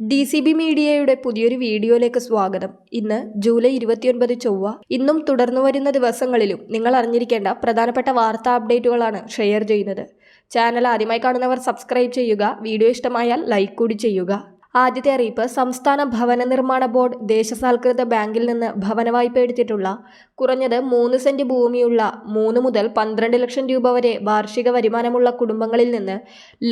D C B മീഡിയയുടെ പുതിയൊരു വീഡിയോയിലേക്ക് സ്വാഗതം. ഇന്ന് ജൂലൈ ഇരുപത്തിയൊൻപത് ചൊവ്വ. ഇന്നും തുടർന്നു വരുന്ന ദിവസങ്ങളിലും നിങ്ങൾ അറിഞ്ഞിരിക്കേണ്ട പ്രധാനപ്പെട്ട വാർത്താ അപ്ഡേറ്റുകളാണ് ഷെയർ ചെയ്യുന്നത്. ചാനൽ ആദ്യമായി കാണുന്നവർ സബ്സ്ക്രൈബ് ചെയ്യുക വീഡിയോ ഇഷ്ടമായാൽ ലൈക്ക് കൂടി ചെയ്യുക. ആദ്യത്തെ അറിയിപ്പ് സംസ്ഥാന ഭവന നിർമ്മാണ ബോർഡ് ദേശസാൽകൃത ബാങ്കിൽ നിന്ന് ഭവന വായ്പ എടുത്തിട്ടുള്ള കുറഞ്ഞത് മൂന്ന് സെന്റ് ഭൂമിയുള്ള മൂന്ന് മുതൽ പന്ത്രണ്ട് ലക്ഷം രൂപ വരെ വാർഷിക വരുമാനമുള്ള കുടുംബങ്ങളിൽ നിന്ന്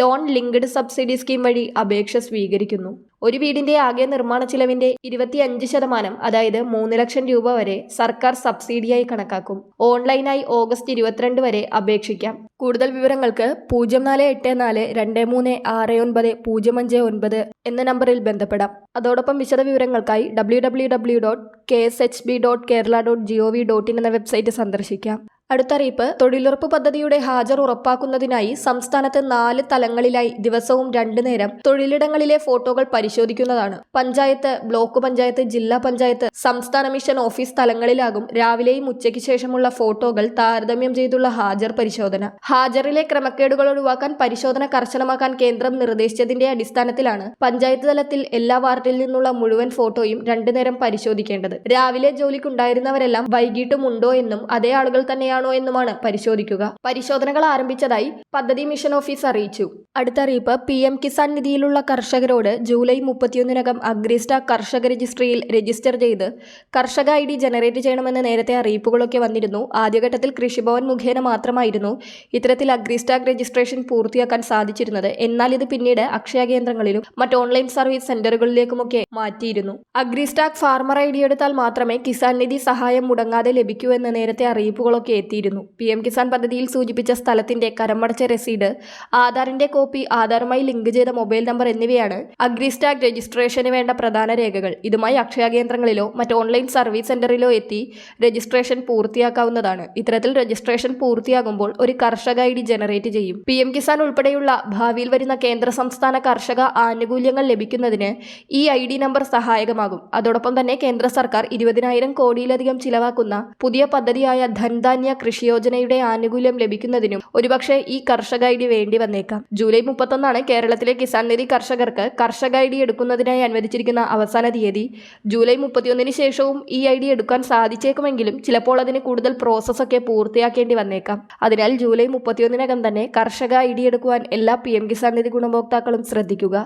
ലോൺ ലിങ്ക്ഡ് സബ്സിഡി സ്കീം വഴി അപേക്ഷ സ്വീകരിക്കുന്നു. ഒരു വീടിന്റെ ആകെ നിർമ്മാണ ചിലവിന്റെ ഇരുപത്തിയഞ്ച് ശതമാനം അതായത് മൂന്ന് ലക്ഷം രൂപ വരെ സർക്കാർ സബ്സിഡിയായി കണക്കാക്കും. ഓൺലൈനായി ഓഗസ്റ്റ് ഇരുപത്തിരണ്ട് വരെ അപേക്ഷിക്കാം. കൂടുതൽ വിവരങ്ങൾക്ക് പൂജ്യം നാല് എട്ട് നാല് രണ്ട് മൂന്ന് ആറ് ഒൻപത് പൂജ്യം അഞ്ച് ഒൻപത് എന്ന നമ്പറിൽ ബന്ധപ്പെടാം. അതോടൊപ്പം വിശദവിവരങ്ങൾക്കായി W W W dot K S H B dot Kerala dot G O V dot in എന്ന വെബ്സൈറ്റ് സന്ദർശിക്കാം. അടുത്ത അറിയിപ്പ് തൊഴിലുറപ്പ് പദ്ധതിയുടെ ഹാജർ ഉറപ്പാക്കുന്നതിനായി സംസ്ഥാനത്ത് നാല് തലങ്ങളിലായി ദിവസവും രണ്ടു നേരം തൊഴിലിടങ്ങളിലെ ഫോട്ടോകൾ പരിശോധിക്കുന്നതാണ്. പഞ്ചായത്ത് ബ്ലോക്ക് പഞ്ചായത്ത് ജില്ലാ പഞ്ചായത്ത് സംസ്ഥാന മിഷൻ ഓഫീസ് തലങ്ങളിലാകും രാവിലെയും ഉച്ചയ്ക്ക് ശേഷമുള്ള ഫോട്ടോകൾ താരതമ്യം ചെയ്തുള്ള ഹാജർ പരിശോധന. ഹാജറിലെ ക്രമക്കേടുകൾ ഒഴിവാക്കാൻ പരിശോധന കർശനമാക്കാൻ കേന്ദ്രം നിർദ്ദേശിച്ചതിന്റെ അടിസ്ഥാനത്തിലാണ് പഞ്ചായത്ത് തലത്തിൽ എല്ലാ വാർഡിൽ നിന്നുള്ള മുഴുവൻ ഫോട്ടോയും രണ്ടു നേരം പരിശോധിക്കേണ്ടത്. രാവിലെ ജോലിക്കുണ്ടായിരുന്നവരെല്ലാം വൈകിട്ടുമുണ്ടോ എന്നും അതേ ആളുകൾ തന്നെയാണോ എന്നുമാണ് പരിശോധിക്കുക. പരിശോധനകൾ ആരംഭിച്ചതായി പദ്ധതി മിഷൻ ഓഫീസ് അറിയിച്ചു. അടുത്ത അറിയിപ്പ് പി എം കിസാൻ നിധിയിലുള്ള കർഷകരോട് ജൂലൈ മുപ്പത്തിയൊന്നിനകം അഗ്രിസ്റ്റ കർഷക രജിസ്ട്രിയിൽ രജിസ്റ്റർ ചെയ്ത് കർഷക ഐ ഡി ജനറേറ്റ് ചെയ്യണമെന്ന് നേരത്തെ അറിയിപ്പുകളൊക്കെ വന്നിരുന്നു. ആദ്യഘട്ടത്തിൽ കൃഷിഭവൻ മുഖേന മാത്രമായിരുന്നു ഇത്തരത്തിൽ അഗ്രിസ്റ്റാഗ് രജിസ്ട്രേഷൻ പൂർത്തിയാക്കാൻ സാധിച്ചിരുന്നത്. എന്നാൽ ഇത് പിന്നീട് അക്ഷയ കേന്ദ്രങ്ങളിലും മറ്റ് ഓൺലൈൻ സർവീസ് സെന്ററുകളിലേക്കുമൊക്കെ മാറ്റിയിരുന്നു. അഗ്രിസ്റ്റാഗ് ഫാർമർ ഐ ഡി എടുത്താൽ മാത്രമേ കിസാൻ നിധി സഹായം മുടങ്ങാതെ ലഭിക്കൂ എന്ന് നേരത്തെ അറിയിപ്പുകളൊക്കെ എത്തിയിരുന്നു. പി എം കിസാൻ പദ്ധതിയിൽ സൂചിപ്പിച്ച സ്ഥലത്തിന്റെ കരമടച്ച രസീത് ആധാറിന്റെ കോപ്പി ആധാറുമായി ലിങ്ക് ചെയ്ത മൊബൈൽ നമ്പർ എന്നിവയാണ് അഗ്രിസ്റ്റാഗ് രജിസ്ട്രേഷന് വേണ്ട പ്രധാന രേഖകൾ. ഇതുമായി അക്ഷയ കേന്ദ്രങ്ങളിലോ മറ്റ് ഓൺലൈൻ സർവീസ് സെന്ററിലോ എത്തി രജിസ്ട്രേഷൻ പൂർത്തിയാക്കാവുന്നതാണ്. ഇത്തരത്തിൽ രജിസ്ട്രേഷൻ പൂർത്തിയാകുമ്പോൾ ഒരു കർഷക ഐ ഡി ജനറേറ്റ് ചെയ്യും. പി എം കിസാൻ ഉൾപ്പെടെയുള്ള ഭാവിയിൽ വരുന്ന കേന്ദ്ര സംസ്ഥാന കർഷക ആനുകൂല്യങ്ങൾ ലഭിക്കുന്നതിന് ഈ ഐ ഡി നമ്പർ സഹായകമാകും. അതോടൊപ്പം തന്നെ കേന്ദ്ര സർക്കാർ ഇരുപതിനായിരം കോടിയിലധികം ചിലവാക്കുന്ന പുതിയ പദ്ധതിയായ ധൻധാന്യ കൃഷി യോജനയുടെ ആനുകൂല്യം ലഭിക്കുന്നതിനും ഒരുപക്ഷെ ഈ കർഷക ഐ ഡി വേണ്ടി വന്നേക്കാം. ജൂലൈ മുപ്പത്തൊന്നാണ് കേരളത്തിലെ കിസാൻ നിധി കർഷകർക്ക് കർഷക ഐ ഡി എടുക്കുന്നതിനായി അനുവദിച്ചിരിക്കുന്ന അവസാന തീയതി. ജൂലൈ മുപ്പത്തിയൊന്നിന് ശേഷവും ഈ ഐ ഡി എടുക്കാൻ സാധിച്ചേക്കുമെങ്കിലും ചിലപ്പോൾ അതിന് കൂടുതൽ പ്രോസസ്സൊക്കെ പൂർത്തിയാക്കേണ്ടി വന്നേക്കാം. അതിനാൽ ജൂലൈ മുപ്പത്തിയൊന്നിനകം തന്നെ കർഷക ഐ ഡി എടുക്കുവാൻ എല്ലാ പി എം കിസാൻ നിധി ഗുണഭോക്താക്കളും ശ്രദ്ധിക്കുക.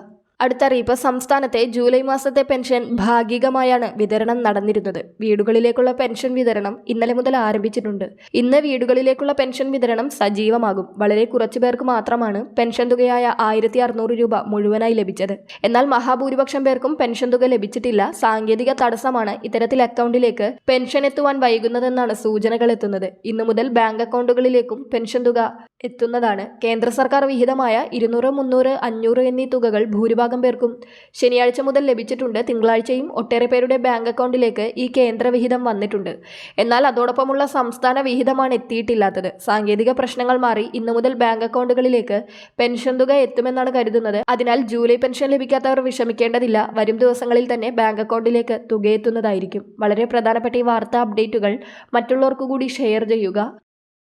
അടുത്ത അറിയിപ്പ് സംസ്ഥാനത്തെ ജൂലൈ മാസത്തെ പെൻഷൻ ഭാഗികമായാണ് വിതരണം നടന്നിരുന്നത്. വീടുകളിലേക്കുള്ള പെൻഷൻ വിതരണം ഇന്നലെ മുതൽ ആരംഭിച്ചിട്ടുണ്ട്. ഇന്ന് വീടുകളിലേക്കുള്ള പെൻഷൻ വിതരണം സജീവമാകും. വളരെ കുറച്ചു പേർക്ക് മാത്രമാണ് പെൻഷൻ തുകയായ ആയിരത്തി രൂപ മുഴുവനായി ലഭിച്ചത്. എന്നാൽ മഹാഭൂരിപക്ഷം പേർക്കും പെൻഷൻ തുക ലഭിച്ചിട്ടില്ല. സാങ്കേതിക തടസ്സമാണ് ഇത്തരത്തിൽ അക്കൗണ്ടിലേക്ക് പെൻഷൻ എത്തുവാൻ വൈകുന്നതെന്നാണ് സൂചനകൾ എത്തുന്നത്. ഇന്നു മുതൽ ബാങ്ക് അക്കൗണ്ടുകളിലേക്കും പെൻഷൻ തുക എത്തുന്നതാണ്. കേന്ദ്ര സർക്കാർ വിഹിതമായ ഇരുന്നൂറ് മുന്നൂറ് അഞ്ഞൂറ് എന്നീ തുകകൾ ഭൂരിഭാഗം പേർക്കും ശനിയാഴ്ച മുതൽ ലഭിച്ചിട്ടുണ്ട്. തിങ്കളാഴ്ചയും ഒട്ടേറെ പേരുടെ ബാങ്ക് അക്കൗണ്ടിലേക്ക് ഈ കേന്ദ്രവിഹിതം വന്നിട്ടുണ്ട്. എന്നാൽ അതോടൊപ്പമുള്ള സംസ്ഥാന വിഹിതമാണ് എത്തിയിട്ടില്ലാത്തത്. സാങ്കേതിക പ്രശ്നങ്ങൾ മാറി ഇന്നു മുതൽ ബാങ്ക് അക്കൗണ്ടുകളിലേക്ക് പെൻഷൻ തുക എത്തുമെന്നാണ് കരുതുന്നത്. അതിനാൽ ജൂലൈ പെൻഷൻ ലഭിക്കാത്തവർ വിഷമിക്കേണ്ടതില്ല. വരും ദിവസങ്ങളിൽ തന്നെ ബാങ്ക് അക്കൗണ്ടിലേക്ക് തുകയെത്തുന്നതായിരിക്കും വളരെ പ്രധാനപ്പെട്ട ഈ വാർത്താ അപ്ഡേറ്റുകൾ മറ്റുള്ളവർക്കു കൂടി ഷെയർ ചെയ്യുക.